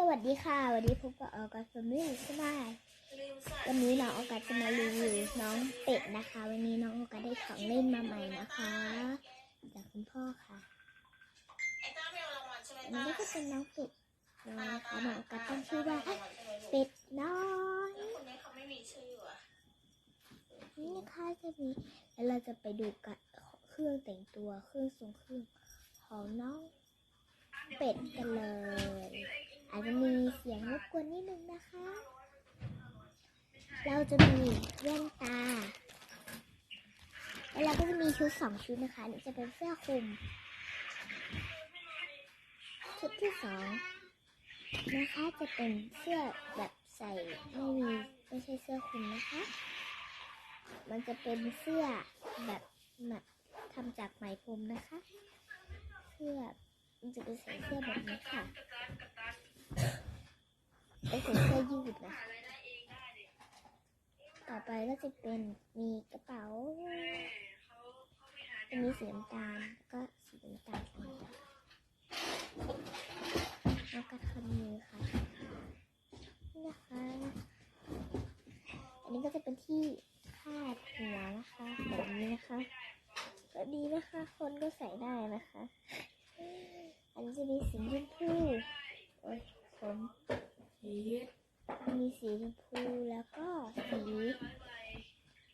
สวัสดีค่ะ วันนี้พบกับออกัสฟมิลี่ใช่ไหมวันนี้น้องออกัสจะมารีวิวน้องเป็ดนะคะ วันนี้น้องออกัสได้ของเล่นมาใหม่นะคะจากคุณพ่อค่ะอันนี้ก็เป็นน้องเป็ดน้อยนะคะน้องออกัสตั้งชื่อว่าเป็ดน้อยคนนี้เขาไม่มีชื่ออะนี่นะคะจะมีแล้วเราจะไปดูกันเครื่องแต่งตัวเครื่องทรงเครื่องของน้องเป็ดกันเลย อาจจะมีเสียงรบกวนนิดนึงนะคะ เราจะมีแว่นตา แล้วเราก็จะมีชุดสองชุดนะคะนี่จะเป็นเสื้อคลุม ชุดที่สองนะคะจะเป็นเสื้อแบบใส่ไม่มีไม่ใช่เสื้อคลุมนะคะ มันจะเป็นเสื้อแบบแบบทำจากไหมพรมนะคะ เสื้อมันจะเป็นส่เสื้อแบบนี้ค่ะ เป็นใส่เสื้อยืดนะ ต่อไปก็จะเป็นมีกระเป๋าอันนี้สีน้ำตาลก็สีน้ำตาลแล้วก็ทำมือค่ะนี่นะคะ อันนี้ก็จะเป็นที่คาดหัวนะคะแบบนี้นะคะ ก็ดีนะคะ คนก็ใส่ได้นะคะ อันนี้จะมีสีชมพูโอ้ยผม มีสีชมพูแล้วก็สี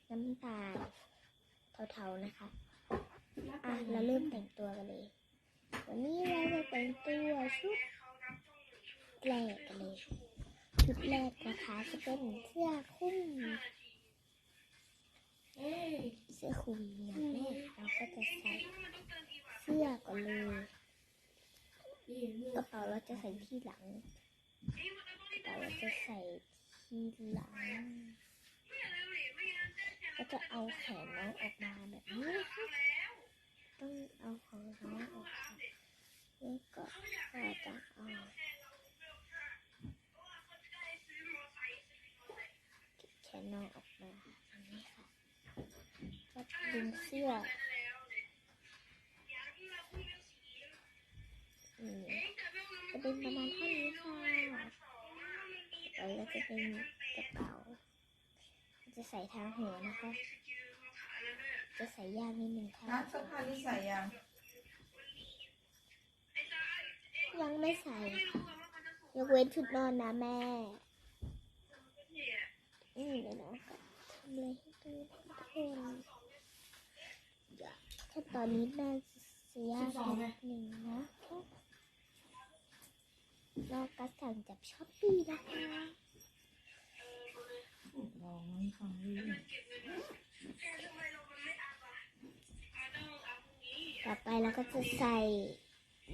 น้ำตาลเทาๆนะคะ อะ เราเริ่มแต่งตัวกันเลย วันนี้เราจะแต่งตัวชุดแรกกันเลย ชุดแรกนะคะจะเป็นเสื้อคลุมเสื้อคลุมอย่างแรกเราก็จะใส่เสื้อก่อนเลยกระเป๋าเราจะใส่ที่หลัง กระเป๋าเราจะใส่ที่หลังก็จะเอาแขนน้องออกมาแบบนี้ต้องเอาของน้องออกมาแล้วก็ก็จะเอาแขนน้องออกมาอย่างนี้ค่ะก็ดึงเสื้อมจะเป็นประมาณเท่านี้ค่ะแล้วก็ จะเป็นกระเป๋า จะใส่ทางหัวนะคะ จะใส่ยากนิดนึงค่ะนัดเสื้อผ้านี่ใส่ยัง ยังไม่ใส่ยกเว้นชุดนอนนะแม่ อืมเดี๋ยวนะทำอะไรให้ดูทุกคนขั้นตอนนี้น่าจะยากนิดนึงนะเราก็สั่งจากช้อปปี้นะคะ ลองให้ฟังดิต่อไปเราก็จะใส่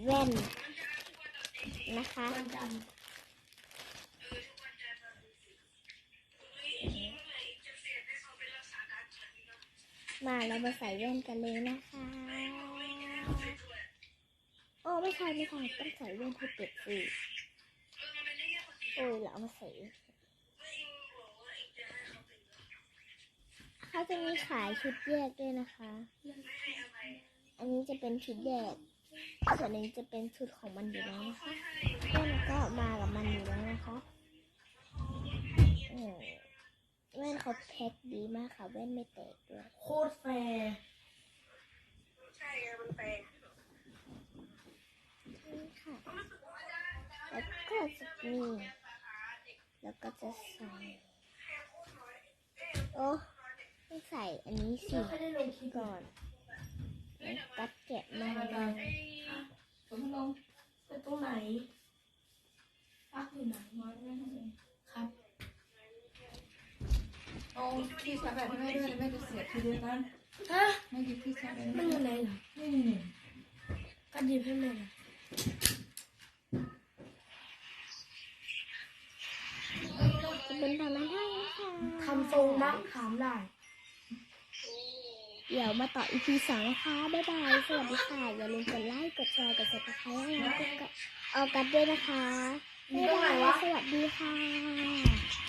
แว่นนะคะมาเรามาใส่แว่นกันเลยนะคะ โอ้ไม่ใช่ไม่ใช่ต้องใส่แว่นให้เป็ดสิโอ้ยเราเอามาใส่ เขาจะมีขายชุดแยกด้วยนะคะ อันนี้จะเป็นชุดแยก ส่วนนี้จะเป็นชุดของมันอยู่แล้วนะคะแว่นก็มากับมันอยู่แล้วนะคะอืมแว่นเขาแพ็คดีมากค่ะแว่นไม่แตกด้วย โคตรแฟร์ใช่ไงมันแปลงนี่ค่ะ แล้วก็จะมี แล้วก็จะใส่โอ้ต้อง ใส่อันนี้สิไม่ได้ลงคลิปก่อนแล้วกัดแกะมาเลยผมลงไปตรงไหนปักอยู่ไหนมาได้ไหมครับเอาที่ชาร์จแบตให้แม่ด้วยแม่จะเสียบทีเดียวกันฮะแม่หยิบที่ชาร์จแบตให้มันแม่อยู่ไหนเหรอนี่นี่นี่ก็ดีให้แม่หน่อยจะเป็นประมาณเท่านี้ค่ะทำทรงมั้งถามได้ เดี๋ยวมาต่อ EP สองนะคะ บ๊ายบาย สวัสดีค่ะ อย่าลืมกดไลค์ กดแชร์ กด subscribe ให้เราเป็นกับออกัสด้วยนะคะ บ๊ายบาย สวัสดีค่ะ